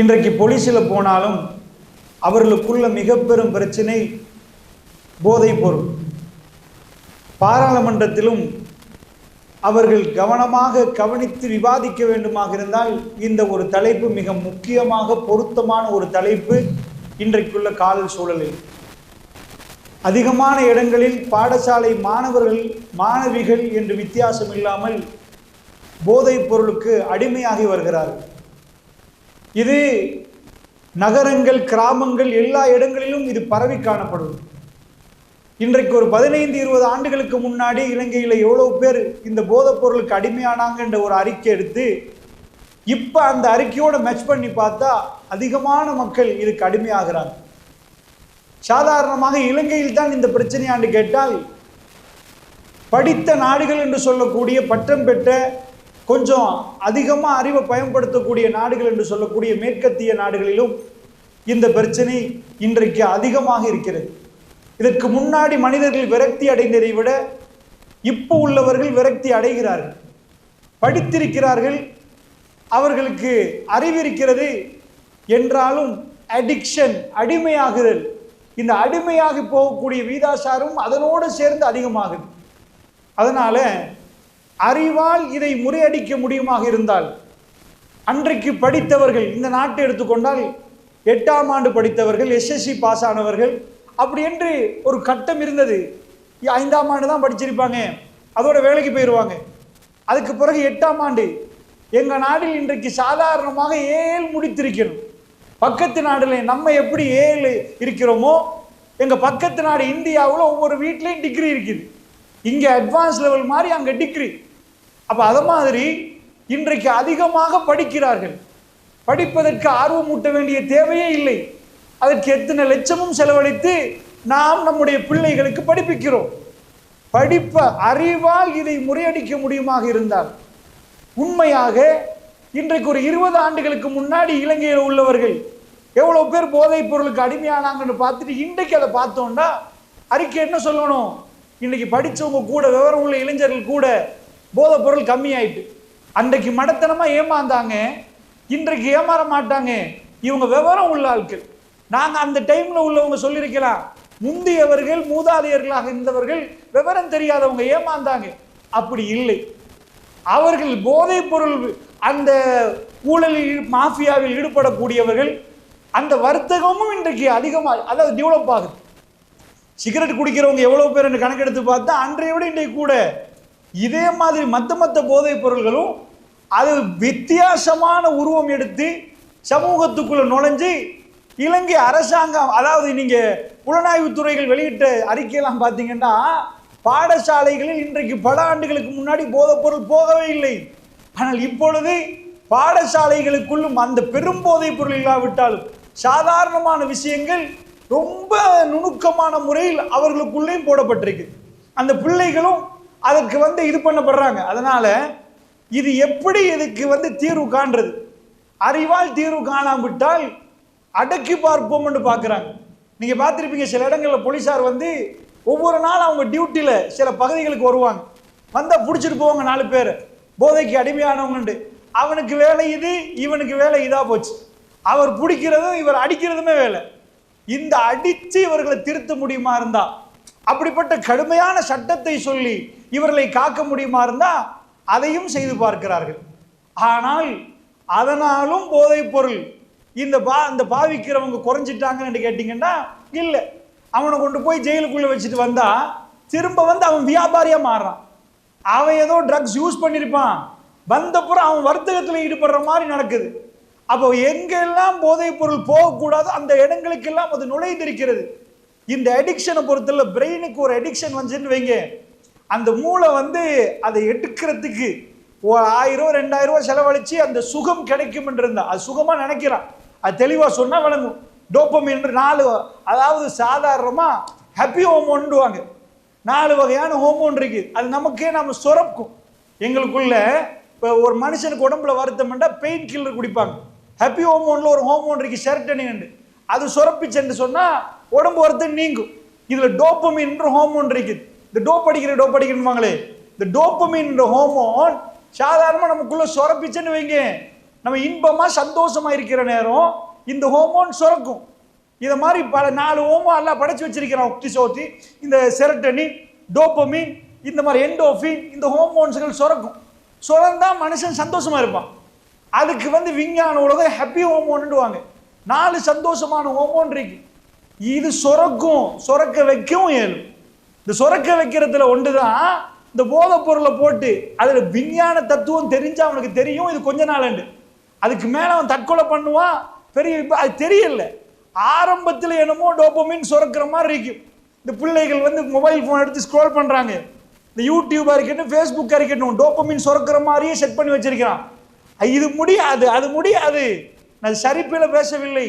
இன்றைக்கு போலீஸில் போனாலும் அவர்களுக்குள்ள மிக பெரும் பிரச்சனை போதைப் பொருள். பாராளுமன்றத்திலும் அவர்கள் கவனமாக கவனித்து விவாதிக்க வேண்டுமாக இருந்தால் இந்த ஒரு தலைப்பு மிக முக்கியமாக பொருத்தமான ஒரு தலைப்பு இன்றைக்குள்ள கால சூழலில். அதிகமான இடங்களில் பாடசாலை மாணவர்கள் மாணவிகள் என்று வித்தியாசம் இல்லாமல் போதைப் பொருளுக்கு அடிமையாகி வருகிறார்கள். இது நகரங்கள் கிராமங்கள் எல்லா இடங்களிலும் இது பரவி காணப்படும். இன்றைக்கு ஒரு பதினைந்து இருபது ஆண்டுகளுக்கு முன்னாடி இலங்கையில் எவ்வளவு பேர் இந்த போதைப் பொருளுக்கு அடிமையானாங்கன்ற ஒரு அறிக்கை எடுத்து இப்போ அந்த அறிக்கையோட மேட்ச் பண்ணி பார்த்தா அதிகமான மக்கள் இதுக்கு அடிமையாகிறாங்க. சாதாரணமாக இலங்கையில் தான் இந்த பிரச்சனையாண்டு கேட்டால் படித்த நாடுகள் என்று சொல்லக்கூடிய பட்டம் பெற்ற கொஞ்சம் அதிகமாக அறிவை பயன்படுத்தக்கூடிய நாடுகள் என்று சொல்லக்கூடிய மேற்கத்திய நாடுகளிலும் இந்த பிரச்சனை இன்றைக்கு அதிகமாக இருக்கிறது. இதற்கு முன்னாடி மனிதர்கள் விரக்தி அடைந்ததை விட இப்போ உள்ளவர்கள் விரக்தி அடைகிறார்கள். படித்திருக்கிறார்கள் அவர்களுக்கு அறிவிருக்கிறது என்றாலும் அடிக்ஷன் அடிமையாகுதல் இந்த அடிமையாகி போகக்கூடிய வீதாசாரம் அதனோடு சேர்ந்து அதிகமாகுது. அதனால அறிவால் இதை முறையடிக்க முடியுமாக இருந்தால் அன்றைக்கு படித்தவர்கள் இந்த நாட்டை எடுத்துக்கொண்டால் எட்டாம் ஆண்டு படித்தவர்கள் எஸ்எஸ்சி பாஸ் ஆனவர்கள் அப்படி என்று ஒரு கட்டம் இருந்தது. ஐந்தாம் ஆண்டு தான் படிச்சிருப்பாங்க. அதோட வேலைக்கு போயிடுவாங்க அதுக்கு பிறகு எட்டாம் ஆண்டு எங்கள் நாட்டில் இன்றைக்கு சாதாரணமாக ஏழு முடித்திருக்கணும். பக்கத்து நாடுல நம்ம எப்படி ஏழு இருக்கிறோமோ எங்கள் பக்கத்து நாடு இந்தியாவில் ஒவ்வொரு வீட்லேயும் டிகிரி இருக்குது. இங்கே அட்வான்ஸ் லெவல் மாதிரி அங்கே டிகிரி அப்போ அது மாதிரி இன்றைக்கு அதிகமாக படிக்கிறார்கள். படிப்பதற்கு ஆர்வம் ஊட்ட வேண்டிய தேவையே இல்லை. அதற்கு எத்தனை லட்சமும் செலவழித்து நாம் நம்முடைய பிள்ளைகளுக்கு படிப்பிக்கிறோம். படிப்ப அறிவால் இதை முறியடிக்க முடியுமாக இருந்தால். உண்மையாக இன்றைக்கு ஒரு இருபது ஆண்டுகளுக்கு முன்னாடி இலங்கையில் உள்ளவர்கள் எவ்வளோ பேர் போதைப் பொருளுக்கு அடிமையானாங்கன்னு பார்த்துட்டு இன்றைக்கு அதை பார்த்தோம்னா அறிக்கை என்ன சொல்லணும்? இன்னைக்கு படித்தவங்க கூட விவரம் உள்ள இளைஞர்கள் கூட போதைப் பொருள் கம்மியாயிட்டு. அன்றைக்கு மடத்தனமா ஏமாந்தாங்க. இன்றைக்கு ஏமாற மாட்டாங்க. இவங்க விவரம் உள்ள ஆட்கள். நாங்க அந்த டைம்ல உள்ளவங்க சொல்லியிருக்கலாம். முந்தியவர்கள் மூதாதையர்களாக இருந்தவர்கள் விவரம் தெரியாதவங்க ஏமாந்தாங்க. அப்படி இல்லை. அவர்கள் போதைப் பொருள் அந்த ஊழலில் மாஃபியாவில் ஈடுபடக்கூடியவர்கள் அந்த வர்த்தகமும் இன்றைக்கு அதிகமாக அதாவது டெவலப் ஆகுது. சிகரெட் குடிக்கிறவங்க எவ்வளோ பேர் என்று கணக்கெடுத்து பார்த்தா அன்றைய விட இன்றைக்கு கூட இதே மாதிரி மற்ற மற்ற போதைப் பொருள்களும் அது வித்தியாசமான உருவம் எடுத்து சமூகத்துக்குள்ள நுழைஞ்சு இலங்கை அரசாங்கம் அதாவது நீங்க புலனாய்வு துறைகள் வெளியிட்ட அறிக்கையெல்லாம் பார்த்தீங்கன்னா பாடசாலைகளில் இன்றைக்கு பல ஆண்டுகளுக்கு முன்னாடி போதைப் பொருள் போகவே இல்லை. ஆனால் இப்பொழுது பாடசாலைகளுக்குள்ளும் அந்த பெரும் போதைப் பொருள் இல்லாவிட்டாலும் சாதாரணமான விஷயங்கள் ரொம்ப நுணுக்கமான முறையில் அவர்களுக்குள்ளேயும் போடப்பட்டிருக்கு. அந்த பிள்ளைகளும் அதுக்கு வந்து இது பண்ணப்படுறாங்க. அதனால இது எப்படி இதுக்கு வந்து தீர்வு காண்றது? அறிவால் தீர்வு காணாவிட்டால் அடக்கி பார்ப்போம்னு பார்க்குறாங்க நீங்கள் பார்த்துருப்பீங்க சில இடங்களில் போலீஸார் வந்து ஒவ்வொரு நாள் அவங்க டியூட்டியில் சில பகுதிகளுக்கு வருவாங்க. வந்தால் பிடிச்சிட்டு போவாங்க நாலு பேர். போதைக்கு அடிமையானவங்கண்டு. அவனுக்கு வேலை இது இவனுக்கு வேலை இதாக போச்சு. அவர் பிடிக்கிறதும் இவர் அடிக்கிறதுமே வேலை. இந்த அடித்து இவர்களை திருத்த முடியுமா இருந்தால் அப்படிப்பட்ட கடுமையான சட்டத்தை சொல்லி இவர்களை காக்க முடியுமா இருந்தா அதையும் செய்து பார்க்கிறார்கள். ஆனால் அதனாலும் போதைப் பொருள் இந்த பா இந்த பாவிக்கிறவங்க குறைஞ்சிட்டாங்கன்னு கேட்டிங்கன்னா இல்லை. அவனை கொண்டு போய் ஜெயிலுக்குள்ளே வச்சுட்டு வந்தா திரும்ப வந்து அவன் வியாபாரியாக மாறுறான். அவன் ஏதோ ட்ரக்ஸ் யூஸ் பண்ணியிருப்பான் வந்தப்புறம் அவன் வர்த்தகத்தில் ஈடுபடுற மாதிரி நடக்குது. அப்போ எங்கெல்லாம் போதைப் பொருள் போகக்கூடாதோ அந்த இடங்களுக்கெல்லாம் அது நுழைந்திருக்கிறது. இந்த அடிக்ஷனை பொறுத்தல பிரெயினுக்கு ஒரு அடிக்ஷன் வந்துச்சுன்னு வைங்க. அந்த மூளை வந்து அதை எடுக்கிறதுக்கு ஒரு ஆயிரம் ரெண்டாயிரம் ரூபாய் செலவழிச்சு அந்த சுகம் கிடைக்கும் இருந்தா அது சுகமாக நினைக்கிறான். அது தெளிவாக சொன்னால் விளங்கும் டோப்பமின் நாலு அதாவது சாதாரணமாக ஹாப்பி ஹோமோன்டுவாங்க நாலு வகையான ஹோமோன் இருக்கு. அது நமக்கே நம்ம சுரக்கும் எங்களுக்குள்ள இப்போ ஒரு மனுஷனுக்கு உடம்புல வருத்தம்னா பெயின் கில்லர் குடிப்பாங்க. ஹாப்பி ஹோமோனில் ஒரு ஹோமோன் இருக்கு செரட்டனின் அது சுரப்பிச்சுன்னு சொன்னால் உடம்பு வருத்தம் நீங்கும். இதுல டோப்பமின் ஹோமோன் இருக்குது. இந்த டோப் அடிக்கிற டோப் அடிக்கிறவாங்களே இந்த டோப்பமின் ஹோமோன் சாதாரணமா நமக்குள்ள சுரப்பிச்சுன்னு வைங்க. நம்ம இன்பமா சந்தோஷமா இருக்கிற நேரம் இந்த ஹோமோன் சுரக்கும். இதை மாதிரி பல நாலு ஹோமோ எல்லாம் படைச்சு வச்சிருக்கிறான் ஒக்டிசோத்தி இந்த செரட்டனின் டோப்பமின் இந்த மாதிரி எண்டோஃபின் இந்த ஹோமோன்ஸ்கள் சுரக்கும். சுரந்தா மனுஷன் சந்தோஷமா இருப்பான். அதுக்கு வந்து விஞ்ஞான உலகம் ஹாப்பி ஹோமோன்னுடுவாங்க நாலு சந்தோஷமான ஹோமோன் இருக்குது இது சுரக்கும் சுரக்க வைக்கவும் இயலும். இந்த சுரக்க வைக்கிறதுல ஒன்றுதான் இந்த போதைப் பொருளை போட்டு அதில் விஞ்ஞான தத்துவம் தெரிஞ்சா அவனுக்கு தெரியும் இது கொஞ்ச நாளண்டு அதுக்கு மேலே அவன் தற்கொலை பண்ணுவான் பெரிய இப்போ அது தெரியல. ஆரம்பத்தில் என்னமோ டோப்பமின் சுரக்கிற மாதிரி இருக்கும். இந்த பிள்ளைகள் வந்து மொபைல் ஃபோன் எடுத்து ஸ்க்ரோல் பண்ணுறாங்க இந்த யூடியூபாக இருக்கட்டும் ஃபேஸ்புக்காக இருக்கட்டும் டோப்பமின் சுரக்கிற மாதிரியே செட் பண்ணி வச்சிருக்கிறான். இது முடியாது அது முடியாது நான் சரிப்பில் பேசவில்லை.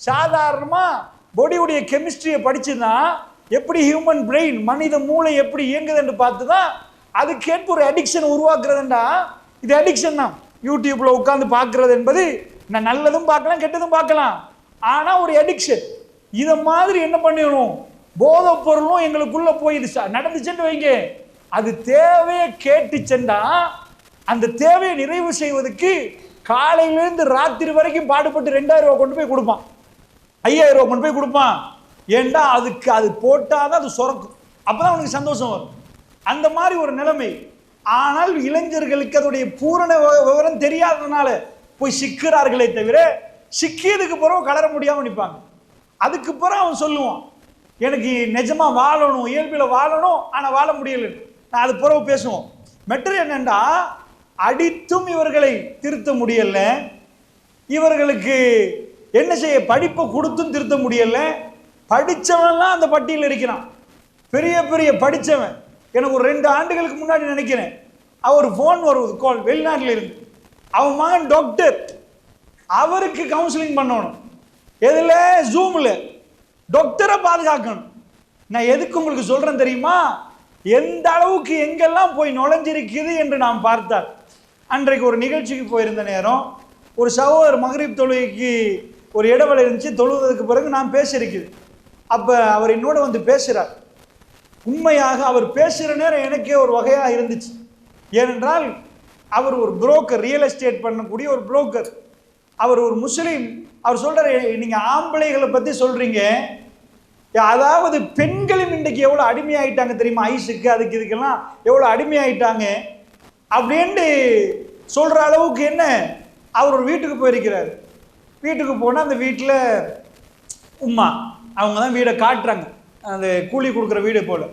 சாதாரணமாக பாடியுடைய கெமிஸ்ட்ரியை படிச்சுன்னா எப்படி ஹியூமன் பிரெயின் மனித மூளை எப்படி இயங்குதுன்னு பார்த்து தான் அதுக்கேற்ப ஒரு அடிக்ஷன் உருவாக்குறதுண்டா. இது அடிக்ஷன் தான். யூடியூப்ல உட்காந்து பார்க்குறது என்பது நான் நல்லதும் பார்க்கலாம் கெட்டதும் பார்க்கலாம். ஆனால் ஒரு அடிக்ஷன் இதை மாதிரி என்ன பண்ணிடணும்? போதைப் பொருளும் எங்களுக்குள்ளே போய் இது நடந்துச்சுன்னு வைங்க. அது தேவையை கேட்டுச்சென்றா அந்த தேவையை நிறைவு செய்வதற்கு காலையிலேருந்து ராத்திரி வரைக்கும் பாடுபட்டு ரெண்டாயிரம் ரூபாய் கொண்டு போய் கொடுப்பான். ஐயாயிரம் ரூபா கொண்டு போய் கொடுப்பான். ஏண்டா அதுக்கு அது போட்டாதான் அது சுரக்கும் அப்பதான் அவனுக்கு சந்தோஷம் வரும். அந்த மாதிரி ஒரு நிலைமை. ஆனால் இளைஞர்களுக்கு அதோடைய பூரண விவ- விவரம் தெரியாததுனால போய் சிக்கிறார்களே தவிர சிக்கியதுக்கு பிறகு கலர முடியாமல் நிற்பாங்க அதுக்கு பிறகு அவன் சொல்லுவான் எனக்கு நிஜமாக வாழணும் இயல்பில் வாழணும் ஆனால் வாழ முடியலன்னு நான் அது பிறகு பேசுவோம். மெட்டர் என்னென்னா அடித்தும் இவர்களை திருத்த முடியலை. இவர்களுக்கு என்ன செய்ய படிப்பை கொடுத்தும் திருத்த முடியல. படித்தவன்லாம் அந்த பட்டியலில் இருக்கிறான். பெரிய பெரிய படித்தவன் எனக்கு ஒரு ரெண்டு ஆண்டுகளுக்கு முன்னாடி நினைக்கிறேன். அவர் ஃபோன் வருவது கால் வெளிநாட்டில் இருந்து. அவன் மகன் டாக்டர் அவருக்கு கவுன்சிலிங் பண்ணணும். எதில்? ஜூமில் டாக்டரை பாதுகாக்கணும். நான் எதுக்கு உங்களுக்கு சொல்கிறேன் தெரியுமா? எந்த அளவுக்கு எங்கெல்லாம் போய் நுழைஞ்சிருக்குது என்று நாம் பார்த்தால். அன்றைக்கு ஒரு நிகழ்ச்சிக்கு போயிருந்த நேரம் ஒரு சகோதரர் மகரிப் தொழுகைக்கு ஒரு இடவெளி இருந்துச்சு தொழுவதற்கு பிறகு நான் பேசியிருக்குது அப்போ அவர் என்னோட வந்து பேசுகிறார் உண்மையாக அவர் பேசுகிற நேரம் எனக்கே ஒரு வகையாக இருந்துச்சு. ஏனென்றால் அவர் ஒரு புரோக்கர் ரியல் எஸ்டேட் பண்ணக்கூடிய ஒரு புரோக்கர் அவர் ஒரு முஸ்லீம். அவர் சொல்கிறார் நீங்கள் ஆம்பளைகளை பற்றி சொல்கிறீங்க அதாவது பெண்களும் இன்றைக்கு எவ்வளோ அடிமையாயிட்டாங்க தெரியுமா? ஐஸுக்கு அதுக்கு இதுக்கெல்லாம் எவ்வளோ அடிமையாயிட்டாங்க? அப்படின்ட்டு சொல்கிற அளவுக்கு என்ன? அவர் ஒரு வீட்டுக்கு போயிருக்கிறார். வீட்டுக்கு போனால் அந்த வீட்டில் உம்மா அவங்க தான் வீடை காட்டுறாங்க. அந்த கூலி கொடுக்குற வீடு போல்.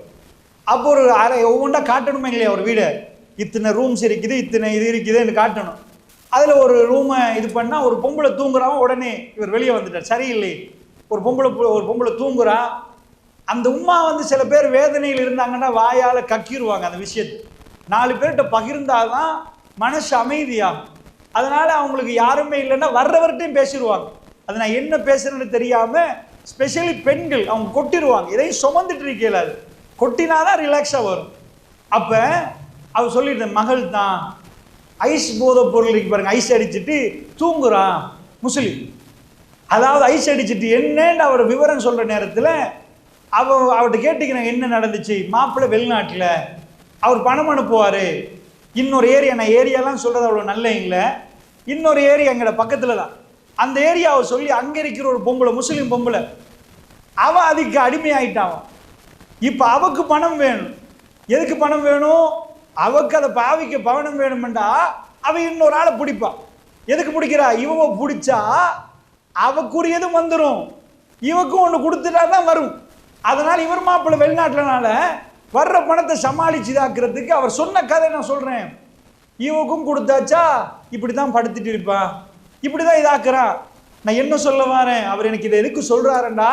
அப்போ ஒரு அரை ஒவ்வொன்றா காட்டணுமே இல்லையா ஒரு வீடு? இத்தனை ரூம்ஸ் இருக்குது இத்தனை இது இருக்குதுன்னு காட்டணும். அதில் ஒரு ரூமை இது பண்ணால் ஒரு பொம்பளை தூங்குறான் உடனே இவர் வெளியே வந்துட்டார். சரியில்லை. ஒரு பொம்பளை ஒரு பொம்பளை தூங்குறான் அந்த உம்மா வந்து சில பேர் வேதனையில் இருந்தாங்கன்னா வாயால் கக்கிடுவாங்க அந்த விஷயத்தை. நாலு பேர்கிட்ட பகிர்ந்தாதான் மனசு அமைதியாகும். அதனால அவங்களுக்கு யாருமே இல்லைன்னா வர்றவர்கிட்டையும் பேசிடுவாங்க. அது நான் என்ன பேசுறேன்னு தெரியாம ஸ்பெஷலி பெண்கள் அவங்க கொட்டிடுவாங்க. இதையும் சுமந்துட்டு இருக்கல அது. கொட்டினாதான் ரிலாக்ஸாக வரும். அப்போ அவர் சொல்லிட்டேன் மகள் தான். ஐஸ் போதைப் பொருள் பாருங்க. ஐஸ் அடிச்சிட்டு தூங்குறான். முஸ்லீம். அதாவது ஐஸ் அடிச்சிட்டு என்னன்னு அவர் விவரம் சொல்கிற நேரத்தில் அவ அவர்கிட்ட கேட்டுக்கிறேன் என்ன நடந்துச்சு? மாப்பிள்ளை வெளிநாட்டில். அவர் பணம் அனுப்புவார். இன்னொரு ஏரியா நான் ஏரியாலாம் சொல்கிறது அவ்வளோ நல்ல இல்லை இன்னொரு ஏரியா எங்கட பக்கத்தில் தான் அந்த ஏரியாவை சொல்லி அங்கே இருக்கிற ஒரு பொம்பளை முஸ்லீம் பொம்பளை அவள் அதுக்கு அடிமையாயிட்டான் இப்போ அவக்கு பணம் வேணும். எதுக்கு பணம் வேணும்? அவக்கு அதை பாவிக்க பவனம் வேணுமெண்டா அவ இன்னொரு ஆளை பிடிப்பான் எதுக்கு பிடிக்கிறா? இவங்க பிடிச்சா அவக்குரியதும் வந்துடும் இவக்கும் ஒன்று கொடுத்துட்டா தான் வரும். அதனால் இவர் மாப்பிள்ளை வெளிநாட்டுலனால வர்ற பணத்தை சமாளிச்சுதாக்குறதுக்கு அவர் சொன்ன கதை நான் சொல்கிறேன் இவக்கும் கொடுத்தாச்சா? இப்படி தான் படுத்துட்டு இருப்பான் இப்படி தான் இதாக்குறான் நான் என்ன சொல்ல வரேன்? அவர் எனக்கு இதை எதுக்கு சொல்கிறாருண்டா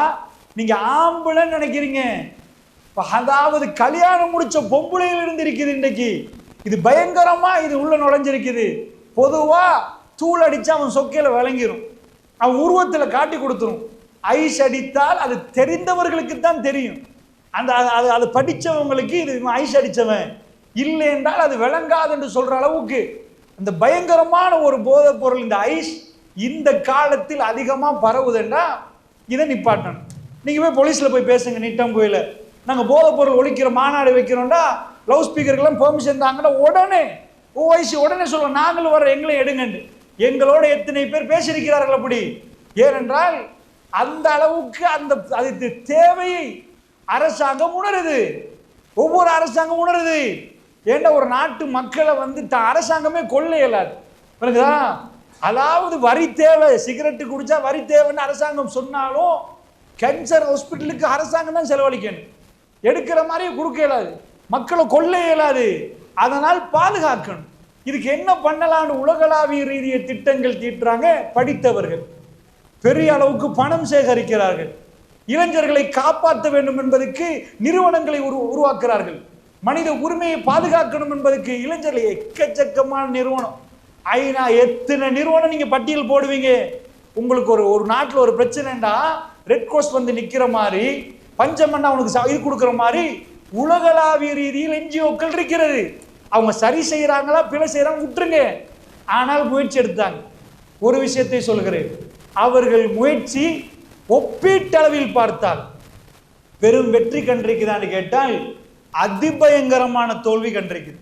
நீங்கள் ஆம்பளைன்னு நினைக்கிறீங்க. அதாவது கல்யாணம் முடிச்ச பொம்பளையில் இருந்து இருக்குது இன்னைக்கு இது பயங்கரமாக இது உள்ளே நுழைஞ்சிருக்குது. பொதுவாக தூள் அடித்தா அவன் சொக்கையில் விளங்கிடும் அவன் உருவத்தில் காட்டி கொடுத்துரும். ஐஸ் அடித்தால் அது தெரிந்தவர்களுக்கு தான் தெரியும். அந்த அது- அது படித்தவங்களுக்கு இது ஐஸ் அடித்தவன் இல்லை என்றால் அது விளங்காது என்று சொல்கிற அளவுக்கு அந்த பயங்கரமான ஒரு போதைப் பொருள் இந்த ஐஸ் இந்த காலத்தில் அதிகமாக பரவுதுன்னா இதை நிப்பாட்டணும். நீங்கள் போய் போலீஸில் போய் பேசுங்க நீட்டம் கோயில நாங்கள் போதைப் பொருள் ஒழிக்கிற மாநாடு வைக்கிறோம்டா லவ் ஸ்பீக்கருக்கெல்லாம் பெர்மிஷன் தாங்கன்னா உடனே ஓ வயசு உடனே சொல்லுவோம். நாங்களும் வர எங்களையும் எடுங்கண்டு எங்களோட எத்தனை பேர் பேசியிருக்கிறார்கள் அப்படி? ஏனென்றால் அந்த அளவுக்கு அந்த அது தேவையை அரசாங்கம் உணருது. ஒவ்வொரு அரசாங்கம் உணருது. ஏன்னா ஒரு நாட்டு மக்களை வந்து த அரசாங்கமே கொள்ள இயலாது புரியுதா அதாவது வரி தேவை. சிகரெட்டு குடிச்சா வரி தேவைன்னு அரசாங்கம் சொன்னாலும் கேன்சர் ஹாஸ்பிட்டலுக்கு அரசாங்கம் தான் செலவழிக்கணும். எடுக்கிற மாதிரி கொடுக்க இயலாது. மக்களை கொள்ள இயலாது. அதனால் பாதுகாக்கணும். இதுக்கு என்ன பண்ணலாம்னு உலகளாவிய ரீதிய திட்டங்கள் தீட்டுறாங்க படித்தவர்கள். பெரிய அளவுக்கு பணம் சேகரிக்கிறார்கள். இளைஞர்களை காப்பாற்ற வேண்டும் என்பதற்கு நிறுவனங்களை உரு உருவாக்குறார்கள் மனித உரிமையை பாதுகாக்கணும் என்பதற்கு இளைஞர்கள் எக்கச்சக்கமான நிறுவனம். ஐநா எத்தனை நிறுவனம் நீங்க பட்டியல் போடுவீங்க? உங்களுக்கு ஒரு ஒரு நாட்டில் ஒரு பிரச்சனைண்டா ரெட் cross வந்து நிக்கிற மாதிரி பஞ்சமன்னா உனக்கு இது கொடுக்குற மாதிரி உலகளாவிய ரீதியில் என்ஜிஓக்கள் இருக்கிறது. அவங்க சரி செய்கிறாங்களா பிழை செய்கிறாங்க விட்டுருங்க. ஆனால் முயற்சி எடுத்தாங்க. ஒரு விஷயத்தை சொல்கிறேன் அவர்கள் முயற்சி ஒப்பீட்டளவில் பார்த்தால் பெரும் வெற்றி கண்டிருக்குதான்னு கேட்டால் அதிபயங்கரமான தோல்வி கண்டிருக்குது